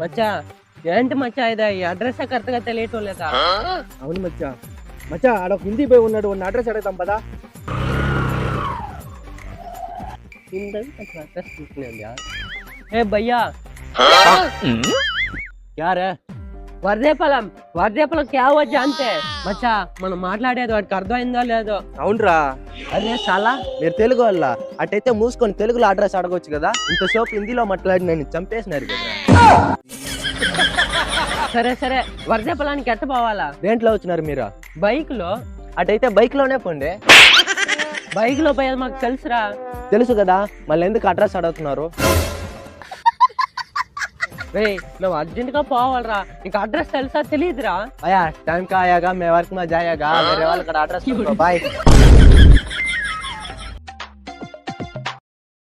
మచ్చా ఏంటి మచ్చా ఇది ఈ అడ్రస్ కరెక్ట్ గా తెలియటం లేదా అవును మచ్చా మచ్చా ఆడ ఒక హిందీ పోయి ఉన్నాడు ఉన్న అడ్రస్ అడుగుతాం పదా అడ్రస్ చూసుకునేది ఏ భయ్యా యారే వర్దేపలం వర్దేపలం క్యావో అంతే మచ్చా మనం మాట్లాడేది వాడికి అర్థమైందో లేదో. అవునరా. అదే చాలా మీరు తెలుగు వాళ్ళ అటైతే మూసుకొని తెలుగులో అడ్రస్ అడగొచ్చు కదా? ఇంతసేపు హిందీలో మాట్లాడి నేను చంపేసినారు కదా. సరే సరే. వర్దేపలానికి ఎట్ట పోవాలా? దేంట్లో వచ్చినారు మీరు? బైక్లో అటైతే బైక్లోనే పోండి. బైక్లో పోయేది మాకు తెలుసురా. తెలుసు కదా మళ్ళీ ఎందుకు అడ్రస్ అడుగుతున్నారు? రే నువ్వు అర్జెంట్గా పోవాలరా. నీకు అడ్రస్ తెలుసా? తెలియదురా అయ్యా టైం కా ఆయాగా మే వర్క్ మా జాయాగా. వేరే వాళ్ళకి అడ్రస్ బాయ్.